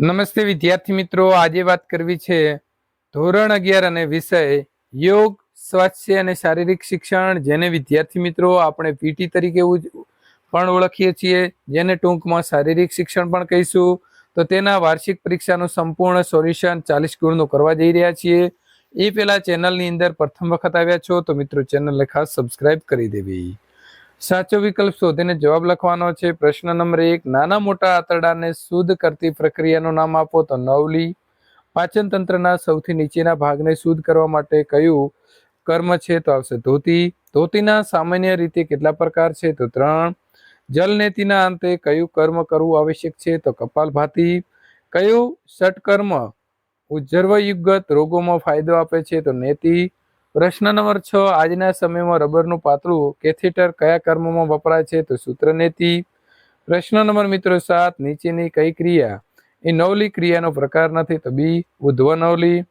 નમસ્તે વિદ્યાર્થી મિત્રો, આજે વાત કરવી છે ધોરણ અગિયાર અને વિષય યોગ, સ્વાસ્થ્ય અને શારીરિક શિક્ષણ, જેને વિદ્યાર્થી મિત્રો આપણે પીટી તરીકે પણ ઓળખીએ છીએ. જેને ટૂંકમાં શારીરિક શિક્ષણ પણ કહીશું. તો તેના વાર્ષિક પરીક્ષાનું સંપૂર્ણ સોલ્યુશન ચાલીસ ગુણનું કરવા જઈ રહ્યા છીએ. એ પહેલાં ચેનલની અંદર પ્રથમ વખત આવ્યા છો તો મિત્રો ચેનલને ખાસ સબસ્ક્રાઇબ કરી દેવી. સાચો વિકલ્પ શોધીને જવાબ લખવાનો છે. પ્રશ્ન નંબર એક, નાના મોટા આંતરડાને શુદ્ધ કરતી પ્રક્રિયાનું નામ આપો તો નવલી. પાચન તંત્રના સૌથી નીચેના ભાગને શુદ્ધ કરવા માટે કયું કર્મ છે તો આવશે ધોતી. ધોતીના સામાન્ય રીતે કેટલા પ્રકાર છે તો ત્રણ. જલનેતિના અંતે કયું કર્મ કરવું આવશ્યક છે તો કપાલભાતી કયું ષટકર્મ ઉજ્જર્વયુગત રોગોમાં ફાયદો આપે છે તો નેતિ. પ્રશ્ન નંબર છ, આજના સમયમાં રબરનું પાતળું કેથેટર કયા કર્મમાં વપરાય છે તો સૂત્રનેતિ પ્રશ્ન નંબર મિત્રો સાત, નીચેની કઈ ક્રિયા? એ નવલી ક્રિયાનો પ્રકાર નથી તો બી ઉધ્વ નવલી.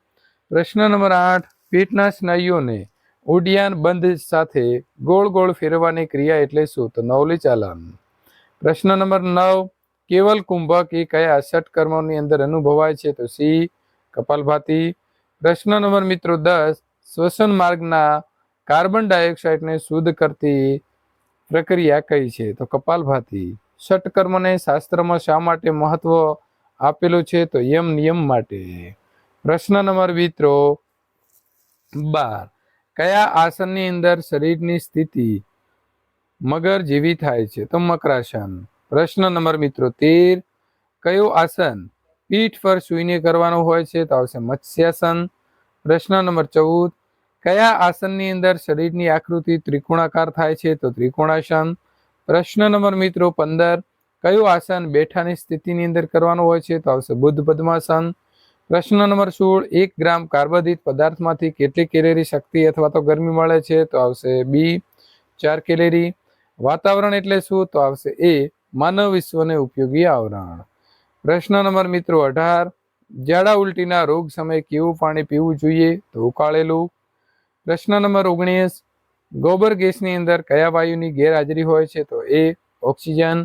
પ્રશ્ન નંબર આઠ પીઠના સ્નાયુઓને ઉડિયાન બંધ સાથે ગોળ ગોળ ફેરવવાની ક્રિયા એટલે શું? તો નવલી ચાલન. પ્રશ્ન નંબર નવ, કેવલ કુંભક એ કયા ષટકર્મોની અંદર અનુભવાય છે તો સી, કપાલભાતી. પ્રશ્ન નંબર મિત્રો દસ શ્વસન માર્ગના કાર્બન ડાયોક્સાઇડને શુદ્ધ કરતી પ્રક્રિયા કઈ છે? તો કપાલભાતી ષટકર્મને શાસ્ત્રમાં શા માટે મહત્વ આપેલું છે? તો યમ નિયમ માટે. પ્રશ્ન નંબર મિત્રો બાર. કયા આસનની અંદર શરીરની સ્થિતિ મગર જેવી થાય છે? તો મકરાસન. પ્રશ્ન નંબર મિત્રો તેર. કયું આસન પીઠ પર સૂઈને કરવાનું હોય છે? તો આવશે મત્સ્યાસન. પ્રશ્ન નંબર ચૌદ. કયા આસનની અંદર શરીરની આકૃતિ ત્રિકોણાકાર થાય છે? તો ત્રિકોણાસન. પ્રશ્ન નંબર મિત્રો પંદર, કયું આસન બેઠાની સ્થિતિની અંદર કરવાનું હોય છે? તો આવશે બુદ્ધ પદ્માસન. પ્રશ્ન નંબર સોળ, એક ગ્રામ કાર્બોદિત પદાર્થમાંથી કેટલી કેલેરી શક્તિ અથવા તો ગરમી મળે છે? તો આવશે બી, ચાર કેલેરી. વાતાવરણ એટલે શું? તો આવશે એ, માનવ વિશ્વને ઉપયોગી આવરણ. પ્રશ્ન નંબર મિત્રો અઢાર ઝાડા ઉલટીના રોગ સમયે કેવું પાણી પીવું જોઈએ? તો ઉકાળેલું. પ્રશ્ન નંબર ઓગણીસ, ગોબર ગેસની અંદર કયા વાયુની ગેરહાજરી હોય છે? તો એ ઓક્સિજન.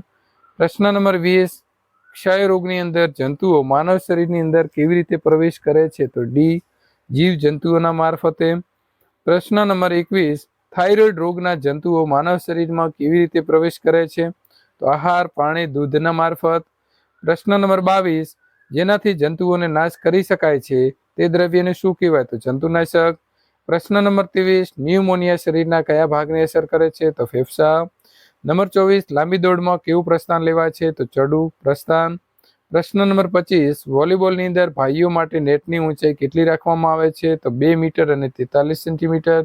પ્રશ્ન નંબર વીસ, ક્ષય રોગની અંદર જંતુઓ માનવ શરીરની અંદર કેવી રીતે પ્રવેશ કરે છે? તો ડી, જીવ જંતુઓના મારફતે. પ્રશ્ન નંબર એકવીસ, થાઇરોઇડ રોગના જંતુઓ માનવ શરીરમાં કેવી રીતે પ્રવેશ કરે છે? તો આહાર, પાણી, દૂધના મારફત. પ્રશ્ન નંબર બાવીસ, જેનાથી જંતુઓને નાશ કરી શકાય છે તે દ્રવ્યને શું કહેવાય? તો જંતુનાશક પ્રશ્ન નંબર ત્રેવીસ, ન્યુમોનિયા શરીરના કયા ભાગને અસર કરે છે? તો ફેફસા. નંબર ચોવીસ, લાંબી દોડમાં કેવું પ્રસ્થાન લેવાય છે? તો ચડું પ્રસ્થાન. પ્રશ્ન નંબર પચીસ, વોલીબોલની અંદર ભાઈઓ માટે નેટની ઊંચાઈ કેટલી રાખવામાં આવે છે? તો બે મીટર અને તેતાલીસ સેન્ટીમીટર.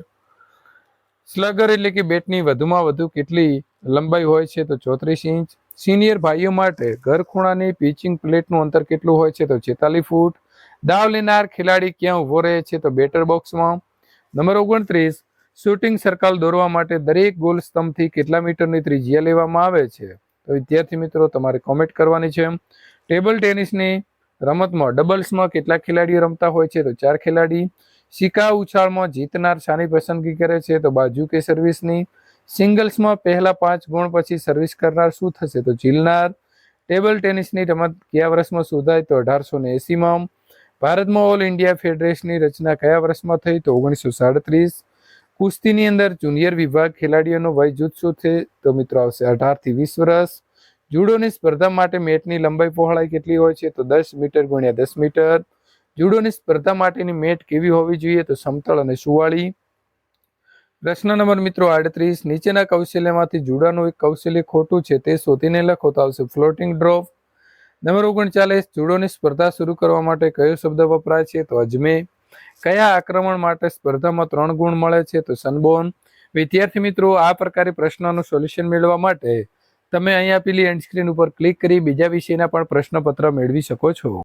સ્લગર એટલે કે બેટની વધુમાં વધુ કેટલી લંબાઈ હોય છે? તો ચોત્રીસ ઇંચ. સિનિયર ભાઈઓ માટે ઘર ખૂણાની પિચિંગ પ્લેટનું અંતર કેટલું હોય છે? તો છેતાલીસ ફૂટ. દાવ લેનાર ખેલાડી ક્યાં ઊભો રહે છે? તો બેટર બોક્સમાં. નંબર ઓગણત્રીસ શૂટિંગ સર્કલ દોરવા માટે દરેક ગોલ સ્તંભથી કેટલા મીટરની ત્રિજ્યા લેવામાં આવે છે? તો વિદ્યાર્થી મિત્રો, તમારે કોમેન્ટ કરવાની છે ટેબલ ટેનિસની રમતમાં ડબલ્સમાં કેટલા ખેલાડીઓ રમતા હોય છે? તો ચાર ખેલાડી. સિક્કા ઉછાળમાં જીતનાર શાની પસંદગી કરે છે? તો બાજુ કે સર્વિસની સિંગલ્સમાં પહેલા પાંચ ગુણ પછી સર્વિસ કરનાર શું થશે? તો ઝીલનાર. ટેબલ ટેનિસની રમત કયા વર્ષમાં શોધાય તો અઢારસો ને એસીમાં ભારતમાં ઓલ ઇન્ડિયા ફેડરેશનની રચના કયા વર્ષમાં થઈ તો ઓગણીસો સાડત્રીસ. કુસ્તીની અંદર જુનિયર વિભાગ ખેલાડીઓનો વય જૂથ શું છે તો મિત્રો આવશે અઢારથી વીસ વર્ષ. જુડોની સ્પર્ધા માટે મેટની લંબાઈ પહોળાઈ કેટલી હોય છે તો દસ મીટર ગુણ્યા દસ મીટર. જુડોની સ્પર્ધા માટેની મેટ કેવી હોવી જોઈએ તો સમતળ અને સુવાળી. પ્રશ્ન નંબર મિત્રો આડત્રીસ. નીચેના કૌશલ્યમાંથી જુડાનું એક કૌશલ્ય ખોટું છે તે શોધીને લખો તો આવશે ફ્લોટિંગ ડ્રોપ. નંબર ઓગણચાલીસ, જુડોની સ્પર્ધા શરૂ કરવા માટે કયો શબ્દ વપરાય છે? તો અજમે કયા આક્રમણ માટે સ્પર્ધામાં ત્રણ ગુણ મળે છે? તો સનબોન. વિદ્યાર્થી મિત્રો, આ પ્રકારે પ્રશ્નોનું સોલ્યુશન મેળવવા માટે તમે અહીંયા આપેલી એન્ડ સ્ક્રીન ઉપર ક્લિક કરી બીજા વિષયના પણ પ્રશ્નપત્ર મેળવી શકો છો.